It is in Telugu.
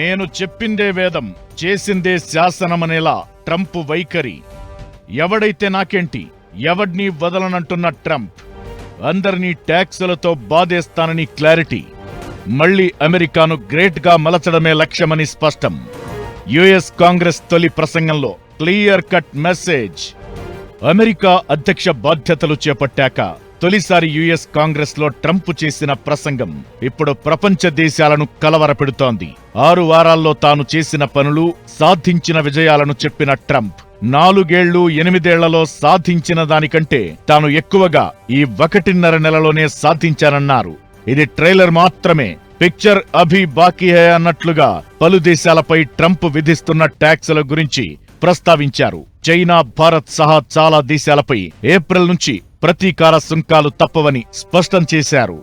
నేను చెప్పిందే వేదం చేసిందే శాసనమనేలా ట్రంప్ వైఖరి. ఎవడైతే నాకేంటి ఎవడ్నీ వదలనంటున్న ట్రంప్? అందరినీ ట్యాక్సులతో బాధేస్తానని క్లారిటీ. మళ్ళీ అమెరికాను గ్రేట్గా మలచడమే లక్ష్యమని స్పష్టం. యుఎస్ కాంగ్రెస్ తొలి ప్రసంగంలో క్లియర్ కట్ మెసేజ్. అమెరికా అధ్యక్ష బాధ్యతలు చేపట్టాక తొలిసారి యుఎస్ కాంగ్రెస్లో ట్రంప్ చేసిన ప్రసంగం ఇప్పుడు ప్రపంచ దేశాలను కలవరపెడుతోంది. ఆరు వారాల్లో తాను చేసిన పనులు సాధించిన విజయాలను చెప్పిన ట్రంప్ నాలుగేళ్ళు ఎనిమిదేళ్ళలో సాధించిన దానికంటే తాను ఎక్కువగా ఈ ఒకటిన్నర నెలలోనే సాధించానన్నారు. ఇది ట్రైలర్ మాత్రమే. పిక్చర్ అభి బాకీ హే అన్నట్లుగా పలు దేశాలపై ట్రంప్ విధిస్తున్న ట్యాక్సుల గురించి ప్రస్తావించారు. చైనా భారత్ సహా చాలా దేశాలపై ఏప్రిల్ నుంచి ప్రతీకార సుంకాలు తప్పవని స్పష్టం చేశారు.